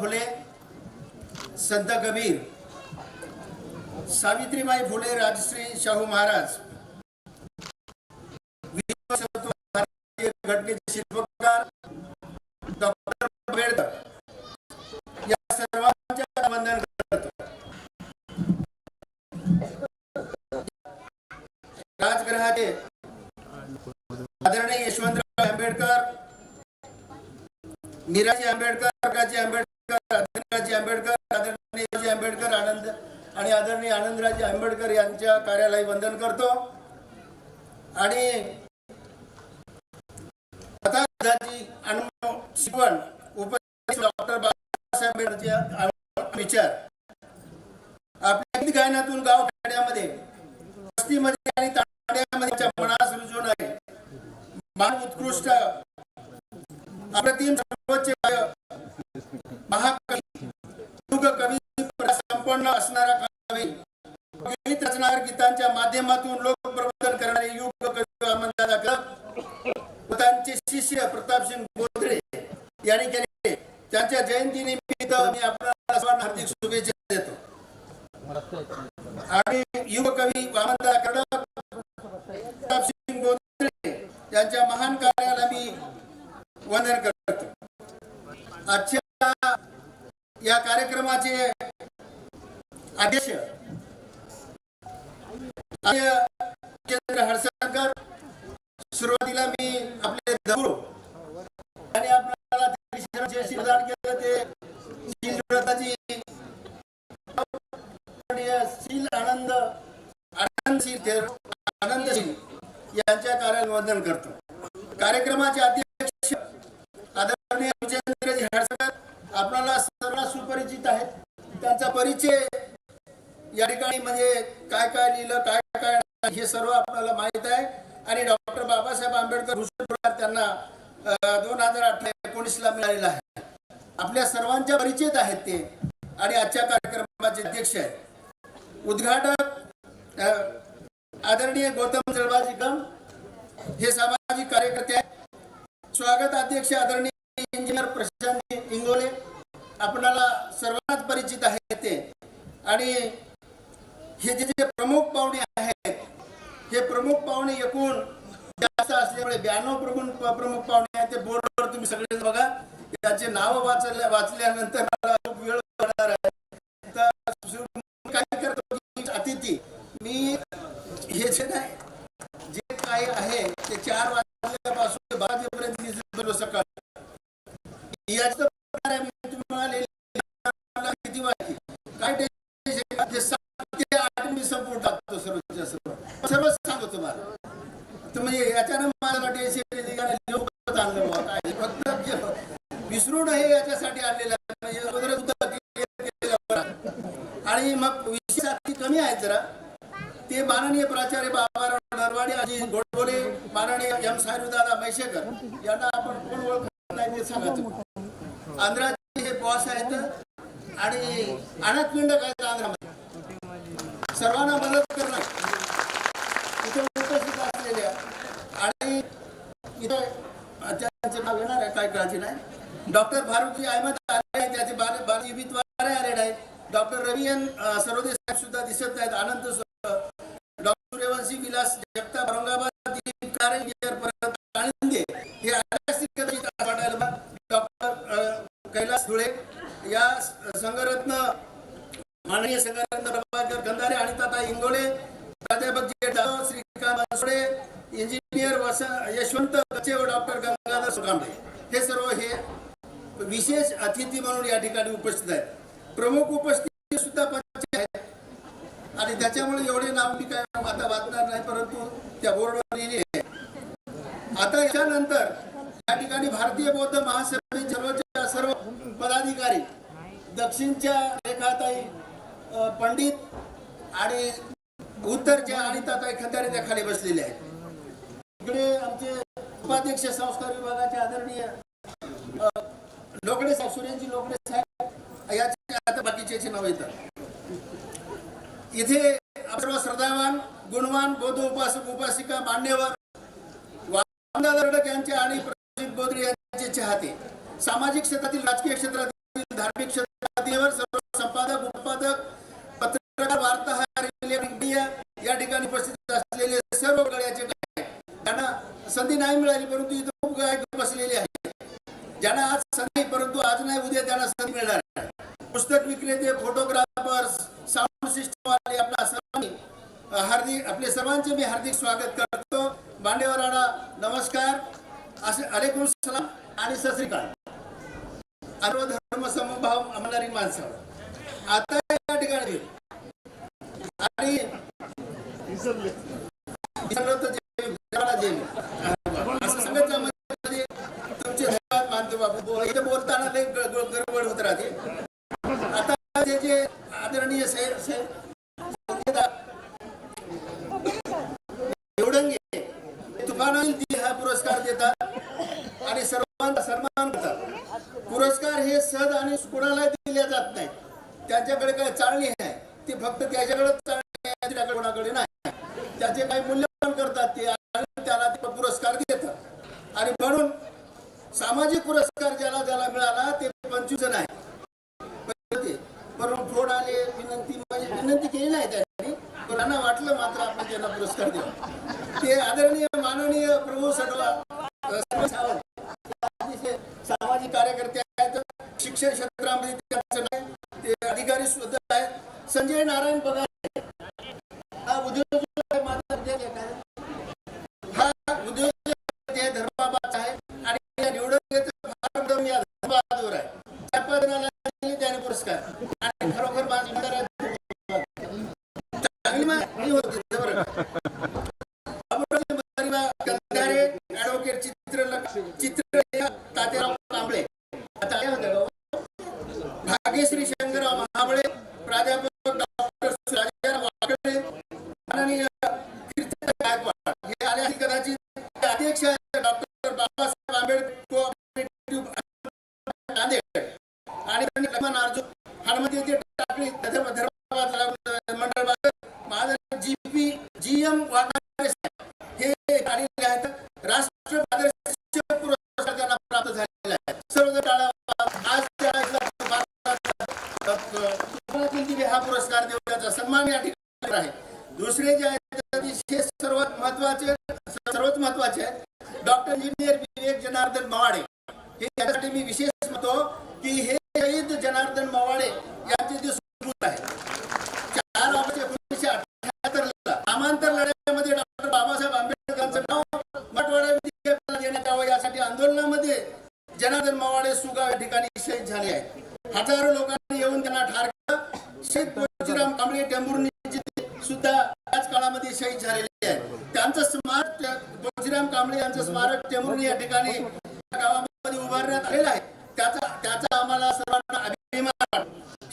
फुले संत कबीर सावित्रीबाई फुले राजश्री शाहू महाराज. घटनेचे शिल्पकार डॉक्टर आंबेडकर या सर्वांच्या वंदन करतो. राजग्रहाचे आदरणीय यशवंतराव आंबेडकर मीराजी आंबेडकर काजी आंबेडकर आदरणीयजी आंबेडकर आदरणीय आंबेडकर आनंद आणि आदरणीय आनंदराजे आंबेडकर यांच्या कार्यालय वंदन करतो. आणि शिकवण डॉक्टर बाबासाहेब आंबेडकरचे विचार. आपल्या गीत गायनातून गाव खेड्यामध्ये वस्तीमध्ये आणि तांड्यामध्ये मनास रुजून आहे मान उत्कृष्ट अप्रतिम सर्वोच्च महाकवी युग कवी संपन्न असणारा कवी गीत रचणार गीतांच्या माध्यमातून लोक प्रबोधन करणारे युग कवी वामनदादा कदम व त्यांचे शिष्य प्रतापसिंग बोधरे यांनी केले त्यांच्या जयंतीनिमित्त मी आपल्याला सर्वांना हार्दिक शुभेच्छा देतो. आणि युवकवी वामनदादा कडक प्रतापसिंग बोधरे यांच्या महान कार्याला मी वंदन करतो आजच्या या कार्यक्रमाचे अध्यक्ष आचार्य केंद्र हडसरकर सुरुवातीला मी आपले दगडू आणि आपल्याला ते विषयाचे शिवदान केलं ते शील व्रताची आदरणीय शील आनंद आनंदशील ते- आनंदशील यांच्या कार्याला वंदन करतो कार्यक्रमाचे अध्यक्ष आदरणीय विजेंद्रजी हडसकर आपल्याला सर्व सुपरिचित आहेत त्यांचा परिचय या ठिकाणी म्हणजे काय काय लिहिलं काय काय नाही, हे सर्व आपल्याला माहीत आहे आणि डॉक्टर बाबासाहेब आंबेडकर भूषण पुरस्कार त्यांना दोन हजार अठरा एकोणीसला मिळालेला आहे. आपल्या सर्वांच्या परिचित आहेत ते आणि आजच्या कार्यक्रमाचे अध्यक्ष आहेत. उद्घाटक आदरणीय गौतम जळबाजी हे सामाजिक कार्यकर्ते आहेत. स्वागत अध्यक्ष आदरणीय इंजिनियर प्रशांत इंगोले. आपणाला सर्वांनाच परिचित आहेत ते. आणि हे जे जे प्रमुख पाहुणे आहेत हे प्रमुख पाहुणे एकूण असल्यामुळे ब्याण्णव प्रमुख प्रमुख पाहुणे आहेत ते बोर्डवर तुम्ही सगळे बघा. त्याचे नाव वाचल्या वाचल्यानंतर मला खूप वेळ लागणार आहे. तर काय करतो अतिथी. मी हे जे नाही जे काही आहे ते चार वाजल्यापासून ते बारा सकाळ. याच तुम्हाला किती वाजली? काय टेन्शन आहे? ते सात ते आठ मी संपून टाकतो सर्वच्या सर्व सर्व सांगतो तुम्हाला तर म्हणजे याच्यानं मला टेन्शन लिहून आणलं बुवा. काय फक्त जे विसरू नये याच्यासाठी आणलेलं आहे म्हणजे अगोदरच सुद्धा clear केलेलं बरं. आणि मग विषय अति कमी आहेत जरा ते माननीय प्राचार्य बाबाराव नरवाडे अजी गोडबोले माननीय एम साहेबदादा मैशेकर यांना आपण कोण ओळखत नाही ते सांगायचं आंध्राचे हे बॉस आहेत आणि अनाथपिंड काय आंध्रामध्ये सर्वांना मदत करणं इथे उपस्थित असलेल्या आणि इथे त्यांचे नाव येणार आहे काय काळजी नाही डॉक्टर फारुकी अहमद आले आहे त्याचे बाल बाल जीवितवारे आलेले आहेत डॉक्टर रवियन सरोदे साहेब सुद्धा दिसत आहेत आनंद डॉक्टर सूर्यवंशी विलास जगताप औरंगाबाद दिलीप कारेंजर परत काळिंदे हे आले असतील कदाचित वाटायला डॉक्टर अ, कैलास धुळे या संघरत्न माननीय संघानंद प्रभाकर गंधारे आणि ताता इंगोले प्राध्यापक जे श्रीकांत बनसोडे इंजिनियर वस यशवंत गचे व डॉक्टर गंगाधर सुकांबळे. हे सर्व हे विशेष अतिथी म्हणून या ठिकाणी उपस्थित आहेत. प्रमुख उपस्थिती सुद्धा पंच आहेत आणि त्याच्यामुळे एवढे नाव मी काय आता वाचणार नाही परंतु त्या बोर्डवर लिहिली आहे आता याच्यानंतर या ठिकाणी भारतीय बौद्ध महासभेचे सर्वच्या सर्व पदाधिकारी दक्षिणच्या रेखाताई अ, पंडित आणि उत्तरच्या अनिताताई खंदारे त्या खाली बसलेले आहेत इकडे आमचे उपाध्यक्ष संस्कार विभागाचे आदरणीय अ, लोकडे साहेब सुरेंजी लोकडे साहेब याचे आता नाव येतात. इथे सर्व श्रद्धावान गुणवान बौद्ध उपासक उपासिका मान्यवर वामनदादा रडक यांचे आणि प्रसिद्ध बोधरे यांचे चाहते. सामाजिक क्षेत्रातील राजकीय क्षेत्रातील धार्मिक क्षेत्रातील सर्व संपादक उपपादक पत्रकार वार्ताहर इलेक्ट्रिक मीडिया या ठिकाणी उपस्थित असलेले सर्व गळ्याचे गायक. त्यांना संधी नाही मिळाली परंतु इथे खूप गायक बसलेले आहेत. ज्यांना आज संधी परंतु आज नाही उद्या त्यांना संधी मिळणार आहे. पुस्तक विक्रेते फोटोग्राफर्स साऊंड सिस्टम वाले आपल्या सर्वांनी अ, हार्दिक आपले सर्वांचे मी हार्दिक स्वागत करतो. बांडेवराडा नमस्कार. असे अलेकुम सलाम आणि सत सर्व धर्म समभाव म्हणणारी माणसं आता या ठिकाणी आणि म्हणजे तुमचे धन्यवाद मानतो बाबू. इथे बोलताना गडबड होत राहते. आता जे जे आदरणीय साहेब साहेब एवढंगे तुफानाईल ती हा पुरस्कार देतात आणि सर्वांचा सन्मान करतात पुरस्कार हे सहज आणि कोणाला दिले जात नाही त्यांच्याकडे आहे. ती फक्त त्याच्याकडे चाळणी आहे त्याच्याकडे कोणाकडे नाही. त्याचे काही मूल्यमापन करतात ते आणि त्याला ते पुरस्कार देतात. आणि म्हणून सामाजिक पुरस्कार ज्याला ज्याला मिळाला ते पंचवीस जण आहे? म्हणून फोन आले विनंती म्हणजे विनंती केली नाही त्यांनी त्यांना वाटलं मात्र आपण त्यांना पुरस्कार देऊ. ते आदरणीय माननीय प्रभू सडवा सावंत. सामाजिक कार्यकर्ते आहेत. शिक्षण क्षेत्रामध्ये त्यांचं नाही अधिकारी सुद्धा आहेत. संजय नारायण पगार हा उद्योग माझा उद्योग आहे काय? हा उद्योग आहे, धर्माबाद आहे आणि या निवडणुकीचं फार दम या धर्माबादवर आहे त्या पदाला दिले त्याने पुरस्कार आणि खरोखर माझी आमदार चांगली माहिती होती बरं बाबूराव महिमा गंधारे ऍडव्होकेट चित्र चित्र तात्याराव कांबळे आता काय होतं गं? भाग्यश्री शंकरराव महाबळे प्राध्यापक डॉक्टर राजाराम वाकडे माननीय कीर्तन गायकवाड हे आले आणि कदाचित ते अध्यक्ष आहेत डॉक्टर बाबासाहेब आंबेडकर कोऑपरेटिव्ह नांदेड आणि त्यांनी लक्ष्मण अर्जुन हनुमती येथे टाकली धर्म धर्माबाद मंडळ माझं जी पी जी एम वाघारे साहेब हे आलेले आहेत राष्ट्र आदर्श पुरस्कार त्यांना प्राप्त झालेला आहे सर्व टाळ्या आज त्या कोकणातील दिवे हा पुरस्कार देऊन त्याचा सन्मान या ठिकाणी आहे दुसरे जे आहेत ते अतिशय सर्वात महत्त्वाचे सर्वात महत्त्वाचे आहेत डॉक्टर इंजिनियर विवेक जनार्दन मवाडे हे त्यासाठी मी विशेष म्हणतो की हे शहीद जनार्दन मवाडे यांचे जे सुपूत आहे चार ऑगस्ट एकोणीसशे अठ्याहत्तरला नामांतर लढ्यामध्ये डॉक्टर बाबासाहेब आंबेडकरांचं नाव मराठवाडा विद्यापीठाला देण्यात यावं यासाठी आंदोलनामध्ये जनार्दन मवाडे सुगाव या ठिकाणी शहीद झाले आहेत हजारो लोकांनी येऊन त्यांना ठार केलं शहीद तुळशीराम कांबळे टेंभुर्णी सुद्धा त्याच काळामध्ये शहीद झालेले आहेत त्यांचं स्मारक तुळशीराम कांबळे यांचं स्मारक टेंभुर्णी या ठिकाणी गावामध्ये उभारण्यात आलेला आहे. त्याचा त्याचा आम्हाला सर्वांना अभिमान.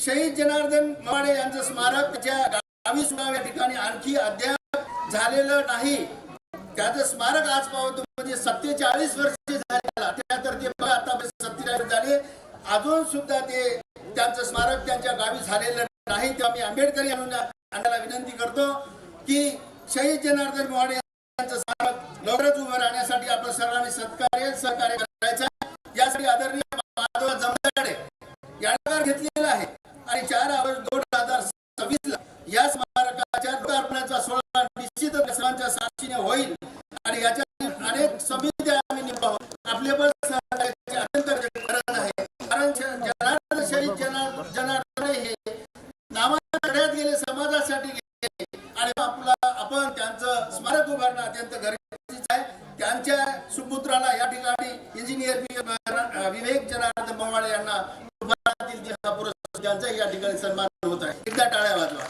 शहीद जनार्दन मवाडे यांचं स्मारक त्याच्या गावी सुद्धा या ठिकाणी आणखी अद्याप झालेलं नाही. त्याचं स्मारक आज पाहतो म्हणजे सत्तेचाळीस वर्ष झाले त्यानंतर ते आता सत्तेचाळीस झाले. अजून सुद्धा ते त्यांचं स्मारक त्यांच्या गावी झालेलं नाही. ते आम्ही आंबेडकर यांना आणायला विनंती करतो की शहीद जनार्दन मोहाडे लवकरच उभं राहण्यासाठी आपण सर्वांनी सत्कार्य सहकार्य करायचं यासाठी आदरणीय माधव जमदाडे यांना घेतलेला आहे. आणि चार ऑगस्ट दोन हजार सव्वीस ला या स्मारकाच्या लोकार्पणाचा सोहळा निश्चित सर्वांच्या साक्षीने होईल. आणि याच्या अनेक समित्या आम्ही निभाव आपले पण सहकार्याची अत्यंत गरज आहे. कारण जनार्दन शहीद जनार्दन जनार्दन हे नामाच्या लढ्यात गेले समाजासाठी गेले आणि आपला आपण त्यांचं स्मारक उभारणं अत्यंत गरजेचं आहे. त्यांच्या सुपुत्राला या ठिकाणी इंजिनियर विवेक जनार्दन मवाळे यांना उभारण्यातील जे हा पुरस्कार त्यांचा या ठिकाणी सन्मान होत आहे एकदा टाळ्या वाजवा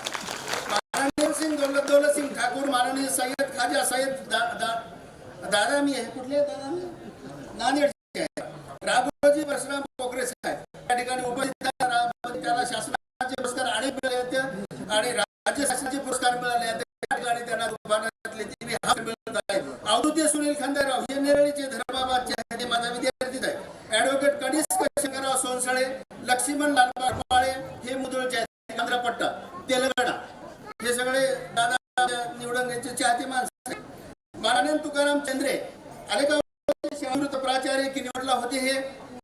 माननीय सिंग दौलत दौलत सिंग ठाकूर माननीय सय्यद खाजा सय्यद दा- दा- दादा मी आहे कुठले आहेत दादा मी नांदेडचे आहे राघोजी परशुराम पोखरे साहेब या ठिकाणी उपस्थित आहे. रा- त्याला शासनाचे पुरस्कार अनेक मिळाले आहेत आणि राज्य शासनाचे पुरस्कार मिळाले आहेत त्या ठिकाणी त्यांना दुकानातले दिवे हा मिळत आहे अवधूते सुनील खंदाराव हे नेरळीचे धर्माबादचे आहे ते माझा विद्यार्थीच आहे ऍडव्होकेट कनिष्क शंकरराव सोनसळे लक्ष्मण लालबाग पाळे हे मुदळचे आहेत आंध्रपट्टा तेलंगणा हे सगळे दादा निवडून यांचे चाहते माणसं आहेत. माननीय तुकाराम चंद्रे आले का प्राचार्य की निवडला होते हे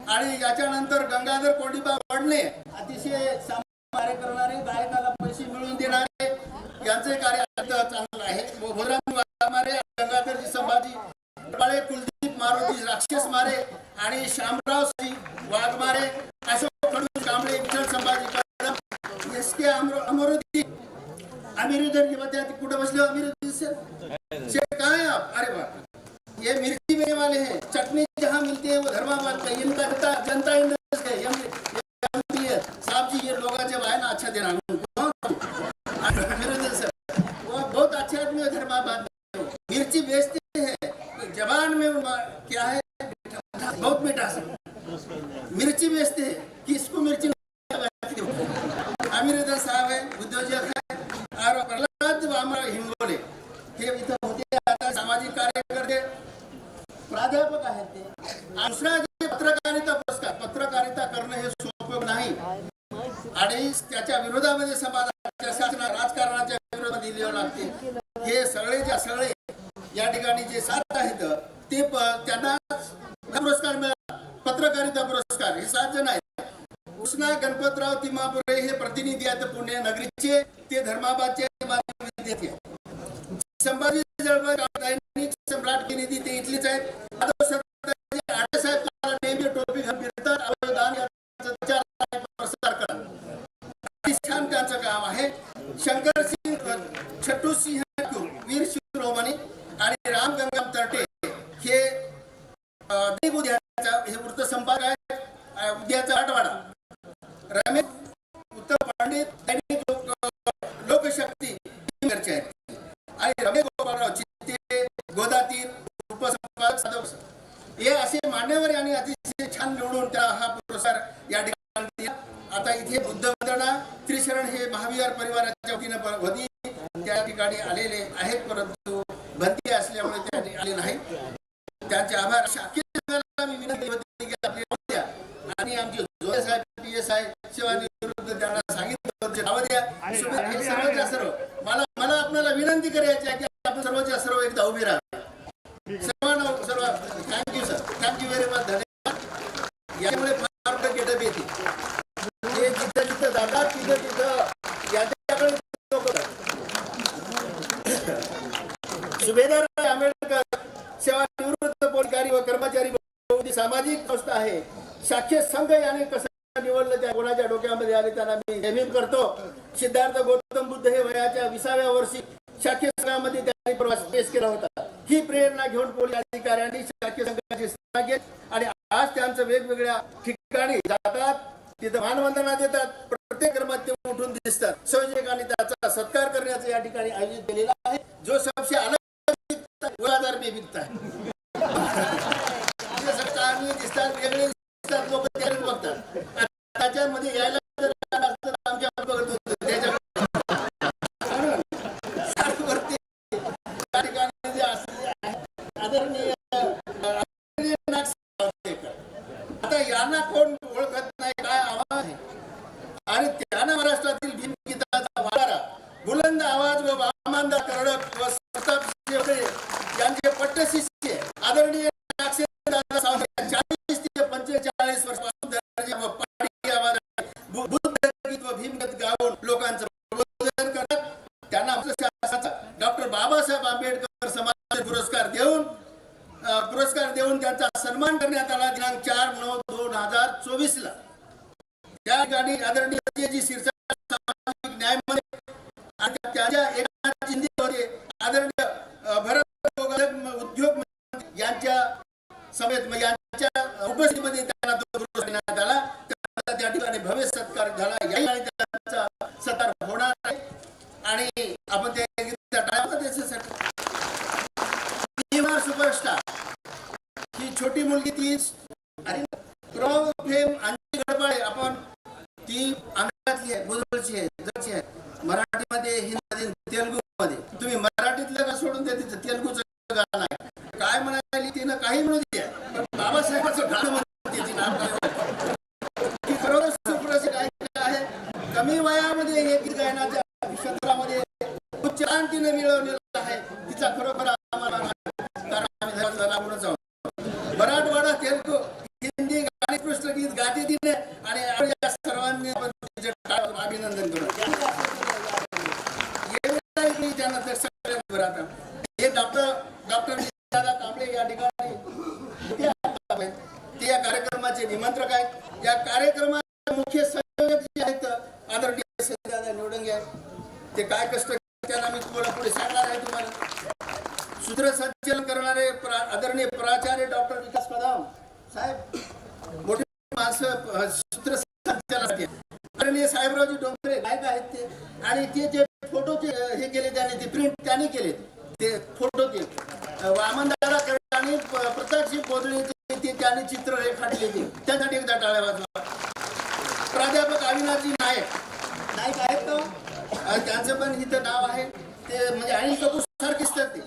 आणि याच्यानंतर गंगाधर कोंडीबा वडणे अतिशय कार्य करणारे गायकाला पैसे मिळवून देणारे यांचे कार्य चांगलं आहे. व भोजराम गंगाधरजी संभाजी बाळे कुलदीप मारुती राक्षस मारे आणि श्यामराव सिंग वाघमारे अशोक खडू कांबळे विठ्ठल संभाजी कदम एस के अमरुद्दीन अमीरुद्दीन की बताया कुठे बसले अमीरुद्दीन सर कहा है आप? अरे बाप ये मिर्ची बेचने वाले हैं। चटनी जहाँ मिलती है, वो धर्माबाद का जनता जनता इंडस्ट है। साहब जी, ये लोग जब आए ना अच्छा देना अच्छे है मिर्ची बेचते हैं। जबान में मिर्ची बेचते हैं। किसको मिर्ची छट्टू सिंह ठाकूर, वीर शिरोमणी आणि राम गंगाम तरटे हे उद्याचा हे वृत्तसंपादक आहेत. उद्याचा आठवाडा रमेश उत्तर पंडित दैनिक लोक- लोकशक्ती ही घरचे आहेत आणि रमेश गोपाळराव चित्ते गोदातीर उपसंपादक साधव हे असे मान्यवर आणि अतिशय छान निवडून त्या हा पुरस्कार या ठिकाणी दिला. आता इथे बुद्ध वंदना त्रिशरण हे महाविहार परिवाराच्या वतीनं प- होती त्या ठिकाणी आलेले आहेत परंतु बंदी असल्यामुळे त्या ठिकाणी आले नाहीत त्यांचे आभार शाखेय संघाला मी विनंती होती की आपले नाव द्या आणि आमचे जोडे साहेब पी एस आय सेवानिवृत्त त्यांना सांगितलं होतं नाव द्या शुभे- हे सर्वच्या सर्व मला मला आपल्याला विनंती करायची आहे की आपण सर्वच्या सर्व एकदा उभे राहा सर्वांना सर्व thank you sir thank you very much धन्यवाद फार मोठं गेटअप येते ते जिथं जिथं जातात तिथं तिथं याच्याकडे लोक सुभेदार आंबेडकर सेवा निवृत्त पोलकारी व कर्मचारी सामाजिक संस्था आहे. शाखेय संघ याने कसं निवडलं त्या कोणाच्या डोक्यामध्ये आले त्यांना मी नेहमी करतो. सिद्धार्थ गौतम बुद्ध हे वयाच्या विसाव्या वर्षी शाखेय संघामध्ये त्यांनी प्रवास पेश केला होता. ही प्रेरणा घेऊन पोलीस अधिकाऱ्यांनी शाखेय संघाची स्थापना केली आणि आज त्यांचं वेगवेगळ्या ठिकाणी जातात तिथं मानवंदना देतात प्रत्येक क्रमात ते उठून दिसतात. संयोजकांनी त्याचा सत्कार करण्याचं या ठिकाणी आयोजित केलेला आहे जो सबसे अलग दिखता है, वो हजार में बिकता है जे सगळे आम्ही दिसतात वेगळे दिसतात लोक त्यालाच बघतात आणि त्याच्यामध्ये यायला जर आलं असतं तर आमच्या बघत होतो त्याच्या म्हणून सारखं त्या ठिकाणी जे असले आहे, आदरणीय अं, आदरणीय नाथ सावतेकर. आता यांना कोण ओळखत नाही काय आवाज आहे आणि त्यानं महाराष्ट्रातील भीमगीताचा वारा बुलंद आवाज व वामांदा करडक व सतत शेवटे यांचे पट्टशिष्य आदरणीय अक्षयदादा सावंत चाळीस ते पंचेचाळीस वर्षापासून दर्जा व पहाडी आवाजात बु- बुद्धगीत व भीमगत गाऊन लोकांचं प्रबोधन करतात त्यांना आपल्या शासनाचा डॉक्टर बाबासाहेब आंबेडकर समाज पुरस्कार देऊन अ, पुरस्कार देऊन त्यांचा सन्मान करण्यात आला दिनांक चार नऊ दोन हजार चोवीस ला त्या ठिकाणी आदरणीय सत्यजी शिरसाट सामाजिक न्यायमध्ये आणि त्याच्या एकनाथ शिंदे होते आदरणीय अ, भरत गोगाधक उद्योग मंत्री यांच्या समेत यांच्या उपस्थितीमध्ये त्यांना देण्यात आला. त्याचा त्या ठिकाणी भव्य सत्कार झाला. या ठिकाणी त्यांचा सत्कार होणार आहे. आणि आपण ते सुपरस्टार ही छोटी मुलगी ती आणि प्रभाव फेम अंजली गडपाळे आपण ती अंगातली आहे बुजवळची आहे जगची आहे. मराठीमध्ये हिंदी तेलुगू मध्ये तुम्ही मराठीतलं का सोडून द्या तिथं तेलुगूचं गाणं आहे काय म्हणाली तिनं काही म्हणू द्या पण बाबासाहेबाचं गाणं म्हणते ती नाव काय ती खरोखर सुप्रसिद्ध गायिका आहे कमी वयामध्ये हे गीत गायनाच्या क्षेत्रामध्ये उच्चारण तिने मिळवलेलं आहे तिचा खरोखर आम्हाला कारण आम्ही धर्माला लागूनच आहोत मराठवाडा तेलुगू हिंदी गाणी कृष्ण डॉक्टर डॉक्टर दादा कांबळे या ठिकाणी मुख्य आहेत. ते या कार्यक्रमाचे निमंत्रक आहेत या कार्यक्रमाचे मुख्य संयोजक जे आहेत आदरणीय संजयदादा निवडंगे आहेत ते काय कष्ट त्यांना मी तुम्हाला पुढे सांगणार आहे तुम्हाला सूत्रसंचलन करणारे प्रा- आदरणीय प्राचार्य डॉक्टर विकास कदम साहेब मोठे माणसं अ, सूत्रसंचलनासाठी आदरणीय साहेबरावजी डोंगरे गायक आहेत ते आणि ते जे फोटो हे केले त्याने ते प्रिंट त्यांनी केले ते फोटो ते अ, वामनदादा करडे आणि प- प्रतापसिंह बोदळे ते ते त्यांनी चित्र रेखाटले ते त्यासाठी एकदा टाळ्या वाजवा प्राध्यापक अविनाशजी नायक नायक आहेत का अ, त्यांचं पण इथं नाव आहे ते म्हणजे अनिल कपूर सारखेच तर ते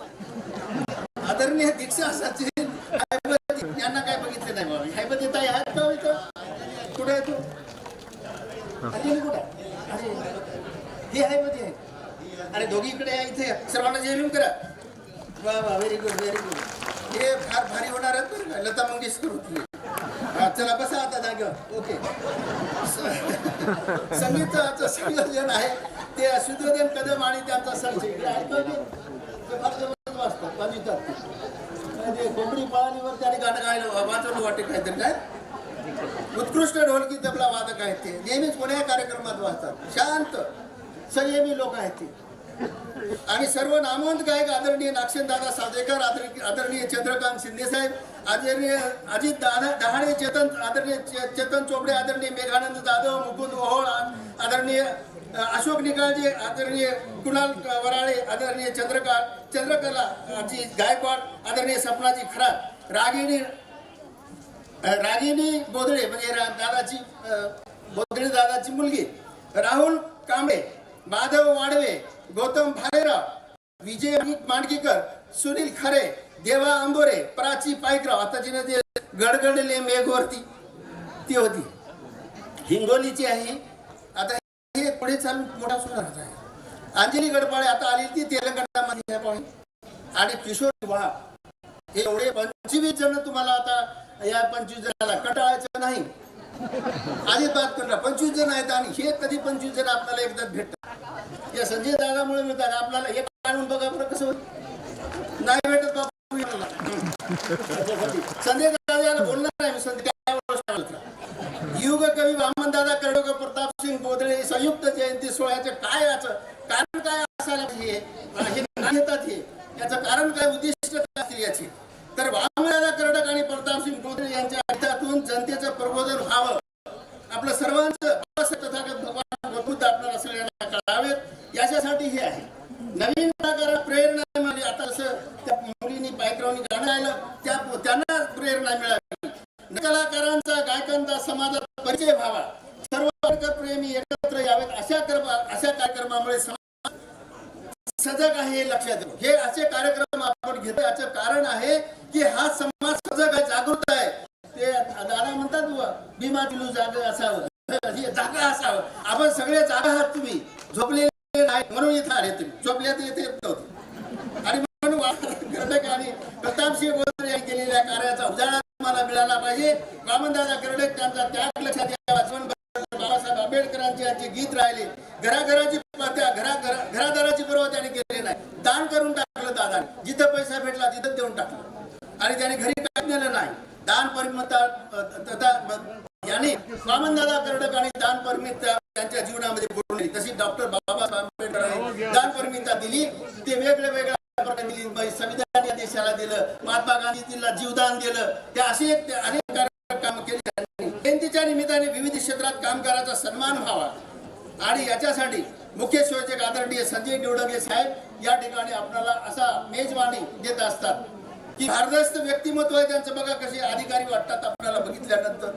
आदरणीय दीक्षा सचिन यांना काय बघितलं नाही बाबा. हैबत येत आहेत का इथं. कुठे आहे तू? अजून कुठे? अरे, हे हैबत आहे. अरे दोघी इकडे या इथे. सर्वांना जेवण करा वा वा व्हेरी गुड व्हेरी गुड हे फार भारी होणार आहेत बरं का. लता मंगेशकर होती. चला बसा आता जाग ओके संगीताचं संयोजन आहे. ते सुधोदन कदम आणि त्यांचा सर इकडे आहेत का वाजतात म्हणजे ते. आणि कोंबडी पळालीवर त्याने गाणं गायलं वाचवलं वाटे काहीतरी काय? उत्कृष्ट ढोलकी तबला वादक आहेत ते. नेहमीच कोण्याही कार्यक्रमात वाचतात शांत. संयमी लोक आहेत ते. आणि सर्व नामवंत गायक आदरणीय नागसेनदादा सादेकर आदर- आदरणीय चंद्रकांत शिंदे साहेब आदरणीय अजित दादा दहाणे चेतन आदरणीय चेतन चोपडे आदरणीय मेघानंद जाधव मुकुंद ओहोळ आदरणीय अशोक निकाळजे आदरणीय कुणाल वराळे आदरणीय चंद्रकांत चंद्रकलाजी गायकवाड आदरणीय सपनाजी खरात रागिणी रागिणी बोधळे म्हणजे दादाची बोधळे दादाची मुलगी राहुल कांबळे माधव वाडवे गौतम भालेराव विजय मांडगीकर सुनील खरे देवा आंबोरे प्राची पायकराव आता जिने ते गडगडले मेघवरती ती होती. हिंगोलीची आहे पुढे चालून मोठा सुधार आहे. अंजली गडपाळे आता आली ती तेलंगणामध्ये आहे आणि किशोर वाघ हे एवढे पंचवीस जण तुम्हाला आता या पंचवीस जणाला कटाळायचं नाही. आधी बात करणार पंचवीस जण आहेत आणि हे कधी पंचवीस जण आपल्याला एकदा भेटतात? या संजय दादामुळे मिळतात. आपल्याला हे काढून बघा बरं कसं होतं. नाही भेटत बापू याला. संजय दादा बोलणार नाही मी संजय त्यावेळेस सांगितलं. युग कवी वामनदादा कर्डोकर प्रताप सिंग बोदळे संयुक्त जयंती सोहळ्याचं काय याचं कारण काय असायला पाहिजे हे का घेतात हे याचं कारण काय उद्दिष्ट काय असतील याची तर वामनदादा कर्डक आणि प्रताप सिंग बोदळे यांच्या हातातून जनतेचं प्रबोधन व्हावं आपलं सर्वांचं बाबासाहेब तथागत भगवान भगवत आपल्याला सगळ्यांना कळावेत याच्यासाठी हे आहे नवीन कलाकाराला प्रेरणा मिळाली आता असं त्या मुलींनी पायकरावनी गाणं गायलं त्या त्यांना प्रेरणा मिळाली कलाकारांचा गायकांचा समाजात परिचय व्हावा सर्व वर्ग प्रेमी एकत्र यावेत अशा कर्म अशा कार्यक्रमामुळे समाज सजग आहे हे लक्षात येऊ हे असे कार्यक्रम आपण घेतो याचं कारण आहे की हा समाज सजग आहे जागृत आहे ते दादा म्हणतात बुवा, भीमा दिलू जागा असावं. जागा असावं. आपण सगळे जागा आहात तुम्ही. झोपले नाही म्हणून इथं आले तुम्ही झोपले तर येथे येत नव्हते आणि म्हणून वा- कर्डक आणि प्रतापसिंह बोरकर यांनी केलेल्या कार्याचा उजाळा तुम्हाला मिळाला पाहिजे वामनदादा कर्डक त्यांचा त्याग लक्षात यावा वाचवण बाबासाहेब आंबेडकरांचे यांचे गीत राहिले घराघराची त्या घरा घरा- घरादाराची पर्व त्याने केली नाही दान करून टाकलं दादा जिथं पैसा भेटला तिथं देऊन टाकलं आणि त्याने घरी काय नेलं नाही दान परिमता तथा याने वामनदादा कर्डक आणि दान परमिता त्यांच्या जीवनामध्ये बोलून दिली तशी डॉक्टर बाबासाहेब आंबेडकरांनी दान परमिता दिली ते वेगळ्या वेगळ्या प्रकारे दिली बाई संविधान या देशाला दिलं महात्मा गांधीजींना जीवदान दिलं ते असे एक- अनेक कार्यक्रम केले त्यांनी. जयंतीच्या निमित्ताने विविध क्षेत्रात कामगाराचा सन्मान व्हावा आणि मुख्य संयोजक आदरणीय संजय निवडगे साहेब या ठिकाणी आपल्याला असा मेजवानी देत असतात. की भारदस्त व्यक्तिमत्व आहे त्यांचं बघा कसे अधिकारी वाटतात आपल्याला बघितल्यानंतर.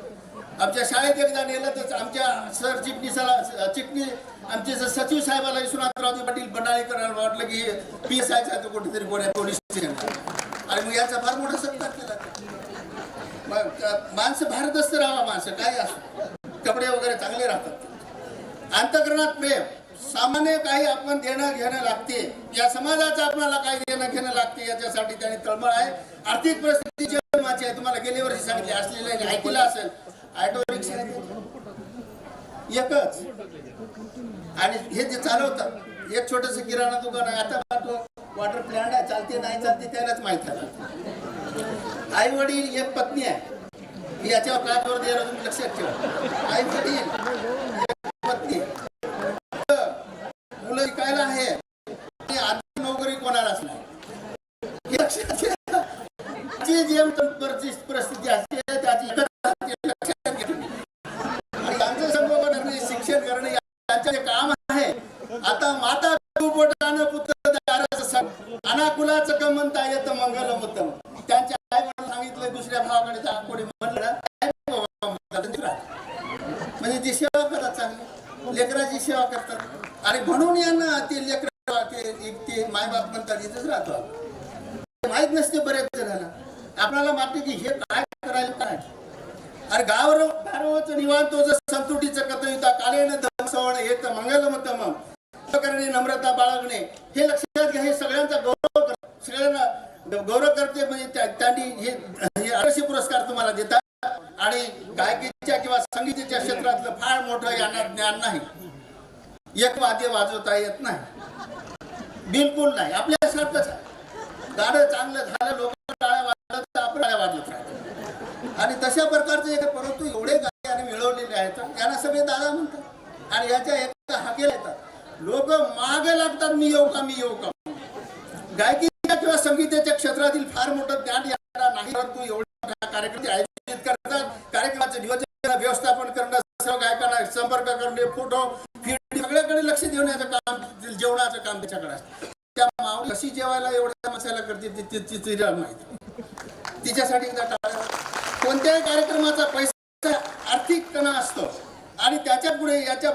आमच्या शाळेत एकदा नेलं तर आमच्या सर चिटणीसाला चिटणी आमचे जर सचिव साहेबाला विश्वनाथरावजी पाटील बंडाळेकरांना वाटलं की पी एस आयचा तो कुठेतरी कोण्या पोलीस स्टेशन आणि मग याचा फार मोठा सत्कार केला. मग माणसं भारदस्त राहा माणसं काय असो. कपडे वगैरे चांगले राहतात. अंतकरणात प्रेम. सामान्य काही आपण देणं घेणं लागते. या समाजाचं आपल्याला काही देणं घेणं लागते याच्यासाठी त्याने तळमळ आहे. आर्थिक परिस्थिती जेवणाची आहे तुम्हाला गेल्या वर्षी सांगितले असलेले ऐकलं असेल. ऑटो रिक्षा एकच. आणि हे जे चालवतात एक छोटस किराणा दुकान आहे. आता पाहतो वॉटर प्लॅन्ट आहे चालते नाही चालते त्यालाच माहीत आहे. आई वडील एक पत्नी आहे. याच्यावर काय जोर द्यायला तुम्ही लक्षात ठेवा. आई वडील एक पत्नी मुलं शिकायला आहे आणि आधी नोकरी कोणालाच नाही हे लक्षात घ्या. जी जेम परिस्थिती परिस्थिती असते त्याची एकत्र ते लक्षात घ्या तुम्ही. आणि यांचं संभोग करणे शिक्षण करणे यांचं जे काम आहे आता माता पोटानं पुत्र दाराचं सण अनाकुलाचं का म्हणता येतं मंगलम उत्तम त्यांच्या आई वडील सांगितलं दुसऱ्या भावाकडे जा कोणी म्हणलं ना, "काय बाबा म्हणतात, दुसरा." म्हणजे ती सेवा करतात चांगली लेकराची सेवा करतात आणि म्हणून यांना ते लेकर ते ते मायबाप म्हणतात इथेच राहतो आपण. ते माहीत नसते बरेच जणांना आपल्याला माहिती की हे काय करायला काय अरे गावर गारवाचं निवांतो जर संतुटीचं कथयुता दमसवण येत मंगलम तम करणे नम्रता बाळगणे हे लक्षात घ्या हे सगळ्यांचा गौरव कर सगळ्यांना गौरव करते म्हणजे त्यांनी हे हे पुरस्कार तुम्हाला देतात. आणि गायकीच्या किंवा संगीताच्या क्षेत्रातलं फार मोठं यांना ज्ञान नाही. एक वाद्य वाजवता येत नाही. बिलकुल नाही. आपल्यासारखंच आहे. गाणं चांगलं झालं लोक टाळ्या वाजवत तर आपण टाळ्या वाजवत राहतो आणि तशा प्रकारचे एक परंतु एवढे गाणे आणि मिळवलेले आहेत यांना सगळे दादा म्हणतात आणि याच्या एका हाकेला येतात. लोक मागे लागतात मी येऊ का मी येऊ का गायकीच्या किंवा संगीताच्या क्षेत्रातील फार मोठं ज्ञान यांना नाही परंतु एवढ्या कार्यक्रम आयोजित करतात. कार्यक्रमाचे नियोजन व्यवस्थापन करणं सर्व गायकांना संपर्क करणे फोटो फिरणे सगळ्याकडे लक्ष देण्याचं काम जेवणाचं काम त्याच्याकडे असतं. त्या माऊली कशी जेवायला एवढा मसाला करते ती- तिला माहिती तिच्यासाठी एकदा कोणत्याही कार्यक्रमाचा पैसा आर्थिक कणा असतो. आणि त्याच्या पुढे याच्या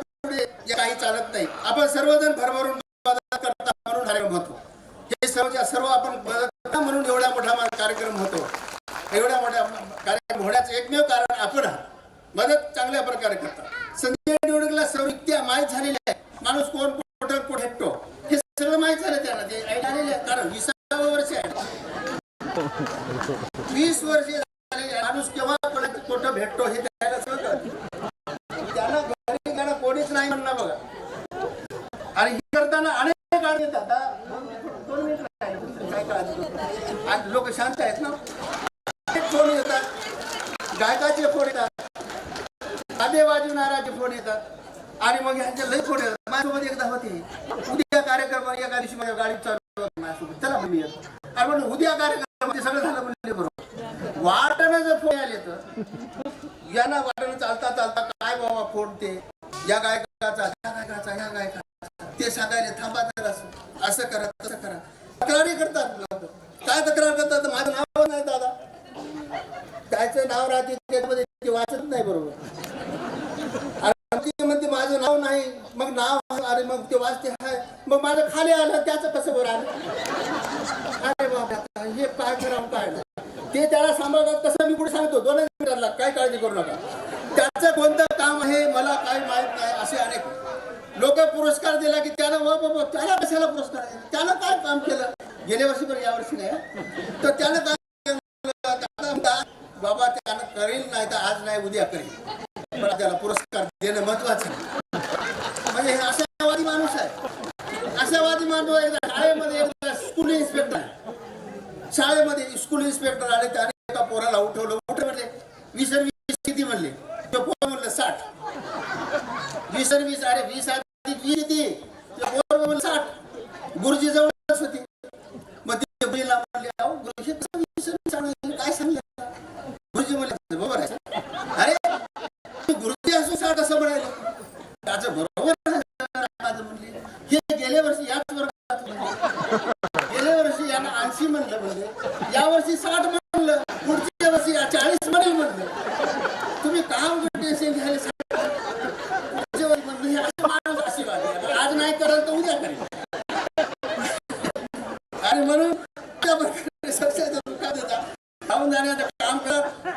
या काही चालत नाही. आपण सर्वजण भरभरून करता म्हणून कार्यक्रम होतो. हे सर्व सर्व आपण म्हणून एवढा मोठा कार्यक्रम होतो. एवढ्या मोठ्या कार्यक्रम होण्याचं एकमेव कारण आपण मदत चांगल्या प्रकारे करतात संजय निवडणुकीला सर्व इतक्या माहीत झालेल्या आहे. माणूस कोण कुठं कुठे भेटतो हे सगळं माहीत झालं त्यांना. ते आलेले आहे कारण विसावं वर्ष आहे. वीस वर्ष झालेले माणूस केव्हा कोणा- कुठं भेटतो हे त्याला सगळं कळतं. त्यांना घरी त्यांना कोणीच नाही म्हणणार बघा आणि हे करताना अनेक गाडी येतात. आता दोन- मिनिट काय काळजी आणि लोक शांत आहेत ना? फोन येतात. गायकाचे फोन येतात. साधे वाजवणाराचे फोन येतात. आणि मग ह्यांचे लई फोन येतात. माझ्यासोबत एकदा होते. उद्या कार्यक्रम एका दिवशी माझ्या गाडी चालू माझ्यासोबत. चला म्हणून येतो. आणि म्हणून उद्या कार्यक्रम सगळं झालं म्हणले बरोबर. वाटानं जर फोन आले तर यांना वाटानं चालता चालता काय बाबा फोन ते? या या गायकाचा ते सांगायला थांबा जरा असं असं करा तसं करा तक्रारी करतात लोकं. काय तक्रार करतात माझं नाव नाही दादा त्याचं नाव राहते त्याच्यामध्ये ते वाचत नाही बरोबर आणि ते म्हणते माझं नाव नाही मग नाव अरे मग ते वाचते हाय मग माझं खाली आलं त्याचं कसं बरं आलं अरे बाबा हे काय करावं काय नाही ते त्याला सांभाळतात तसं मी कुठे सांगतो दोनच काळजी करू नका. त्याचं कोणतं काम आहे मला काय माहीत नाही असे अनेक. लोक पुरस्कार दिला की त्यानं वा बाबा त्याला कशाला पुरस्कार दिला? त्यानं काय काम केलं? गेल्या वर्षी पण या वर्षी नाही तर त्यानं काय बाबा त्यानं करेल नाही तर आज नाही उद्या करेल पण त्याला पुरस्कार देणं महत्वाचं आहे. म्हणजे हे आशावादी माणूस आहे. आशावादी माणूस एकदा शाळेमध्ये एकदा स्कूल इन्स्पेक्टर आहे. शाळेमध्ये स्कूल इन्स्पेक्टर आले त्याने एका पोराला उठवलं उठ म्हणले वीस आणि वीस किती म्हणले तो पोर म्हणलं साठ वीस आणि वीस अरे वीस आणि वीस किती ते पोर म्हणलं साठ गुरुजी जवळच होते मग ते मुलीला म्हणले अहो गुरुजी कसं वीस आणि वीस सांगितलं? काय सांगितलं गुरुजी म्हणले बरोबर आहे अरे तुम्ही गुरुजी असं साठ असं म्हणाले त्याचं बरोबर आहे, माझं म्हणले हे गेल्या वर्षी याच वर्गात म्हणले गेल्या वर्षी यांना ऐंशी म्हणलं म्हणजे या वर्षी साठ म्हणलं पुढच्या वर्षी चाळीस म्हणेल म्हणलं तुम्ही काम टेन्शन घ्यायला सांगितलं. पुढच्या वर्षी म्हणलं हे असं माणूस आशीर्वाद आहे. आज नाही कराल तर उद्या करेल आणि म्हणून त्या प्रकारे सक्सेसचा धोका देता धावून जाण्याचं काम करा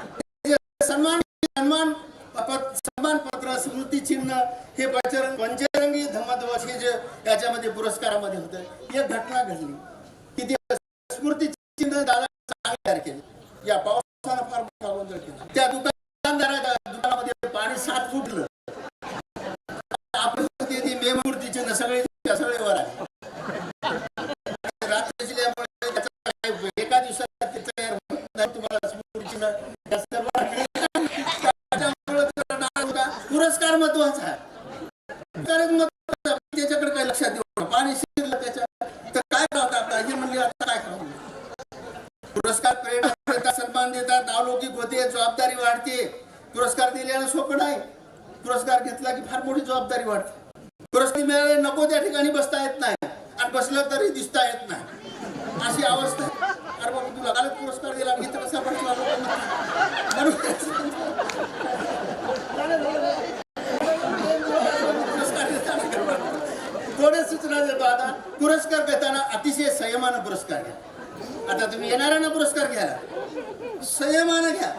जे सन्मान सन्मान पत- सन्मान पत्र स्मृती चिन्ह हे पंचरंग पंचरंगी धम्मध्वज हे जे याच्यामध्ये पुरस्कारामध्ये होतं एक घटना घडली की ते स्मृती चिन्ह दादा चांगले तयार केले या पावसानं फार मोठा गोंधळ केला त्या दुकानदाराच्या दुकानामध्ये पाणी सात फुटलं आपण ते ती मेमूर्ती चिन्ह सगळे सगळे वर आहे रात्री नाही तुम्हाला स्फूर्ती न- या सर्वांना- त्याच्यामुळे तुला नाद होता. पुरस्कार महत्त्वाचा आहे पुरस्कारच महत्त्वाचा त्याच्याकडे काय लक्षात देऊ पाणी शिरलं त्याच्या तर काय करता आता हे म्हणले आता काय करू? पुरस्कार प्रेरणा सन्मान देतात. नावलौकिक होते जबाबदारी वाढते. पुरस्कार दिल्यानं सोपं नाही पुरस्कार घेतला की फार मोठी जबाबदारी वाढते. पुरस्कार मिळाले नको त्या ठिकाणी बसता येत नाही. आणि बसलं तरी दिसता येत नाही. अशी अवस्था अरे बाबा तुला कालच पुरस्कार दिला मी तर कसा बसला पुरस्कार देताना पुरस्कार देतो आता पुरस्कार देताना अतिशय संयमानं पुरस्कार घ्या. आता तुम्ही येणाऱ्यांना पुरस्कार घ्या. संयमानं घ्या.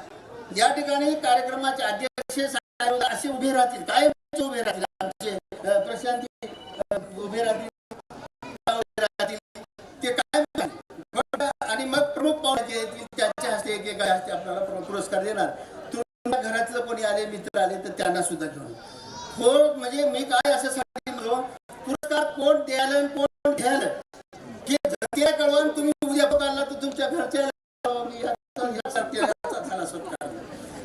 या ठिकाणी कार्यक्रमाचे अध्यक्ष असे उभे राहतील. काय उभे राहतील. आमचे प्रशांती उभे राहतील. ते काय आणि मग प्रमुख पाहुणे त्यांच्या हस्ते एक एका हस्ते आपल्याला पुरस्कार देणार. तुम्हाला घरातलं कोणी आले मित्र आले तर त्यांना सुद्धा घेऊन. हो म्हणजे मी काय असं कोण द्यायला आणि कोण घ्यायला की जर ते कळवून तुम्ही उद्या बघायला तर तुमच्या घरच्या मी याचा- याचा- याचा झाला सत्कार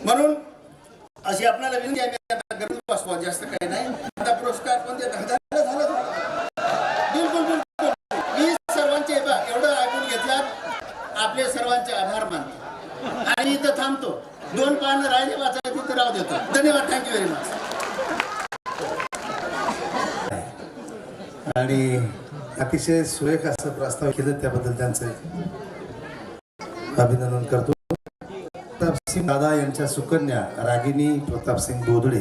म्हणून अशी आपल्याला विनंती आहे की आता गरज बसवा जास्त काही नाही आता पुरस्कार पण देत झालं झालं झालं बिलकुल बिलकुल मी सर्वांचे हे पहा, एवढं ऐकून घेतल्यात आपले सर्वांचे आभार मानतो आणि इथं थांबतो दोन पानं राहिले वाचायला तिथं राहू देतो धन्यवाद थँक्यू व्हेरी मच आणि अतिशय सुरेख असं प्रस्ताव केलं त्याबद्दल त्यांचं अभिनंदन करतो. प्रतापसिंग दादा यांच्या सुकन्या रागिनी प्रतापसिंग बोधडे.